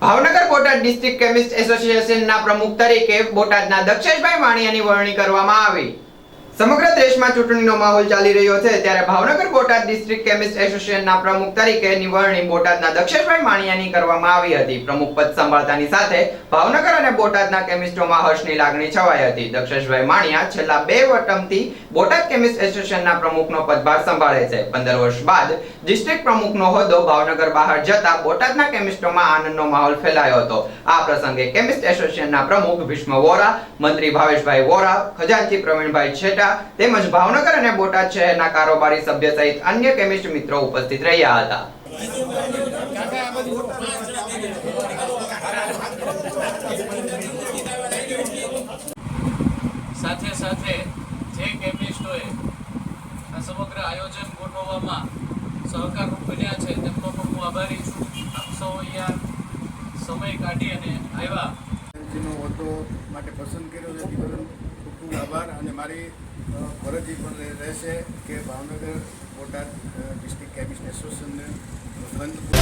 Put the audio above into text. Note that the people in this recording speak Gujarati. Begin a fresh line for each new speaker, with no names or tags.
ભાવનગર બોટાદ ડિસ્ટ્રિક્ટ કેમિસ્ટ એસોસિએશનના પ્રમુખ તરીકે બોટાદના દક્ષેશભાઈ માણિયાની વરણી કરવામાં આવી. સમગ્ર દેશમાં ચૂંટણીનો માહોલ ચાલી રહ્યો છે. ત્યારે ભાવનગર બોટાદ ડિસ્ટ્રિક્ટ કેમિસ્ટ એસોસિએશનના પ્રમુખ તરીકે નિવરણી બોટાદના દક્ષેશભાઈ માણિયાની કરવામાં આવી હતી. પ્રમુખ પદ સંભાળતાની સાથે ભાવનગર અને બોટાદના કેમિસ્ટોમાં હર્ષની લાગણી છવાઈ હતી. દક્ષેશભાઈ માણિયા છેલ્લા બે વટમથી બોટાદ કેમિસ્ટ એસોસિએશનના પ્રમુખનો પદભાર સંભાળે છે. પંદર વર્ષ બાદ ડિસ્ટ્રિક્ટ પ્રમુખનો હોદ્દો ભાવનગર બહાર જતા બોટાદના કેમિસ્ટોમાં આનંદનો માહોલ ફેલાયો હતો. આ પ્રસંગે કેમિસ્ટ એસોસિએશનના પ્રમુખ ભીષ્મ વોરા, મંત્રી ભાવેશભાઈ વોરા, ખજાનચી પ્રવીણભાઈ છેટા તેમજ ભાવનગર અને બોટાદ શહેરના કારોબારી સભ્ય સહિત અન્ય કેમિસ્ટ મિત્રો ઉપસ્થિત રહ્યા હતા.
સાથે સાથે જે કેમિસ્ટોએ આ સમગ્ર આયોજન ગોઠવવામાં સહકાર બન્યા છે તેમનો પણ હું આભારી છું. આપ સૌ અહીંયા સમય કાઢી અને આવ્યા.
એનસીનો માટે પસંદ કર્યો છે ખૂબ આભાર અને મારી ફરજી પણ રહેશે કે ભાવનગર બોટાદ ડિસ્ટ્રિક્ટ કેમિસ્ટ એસોસિએશનને ફંડ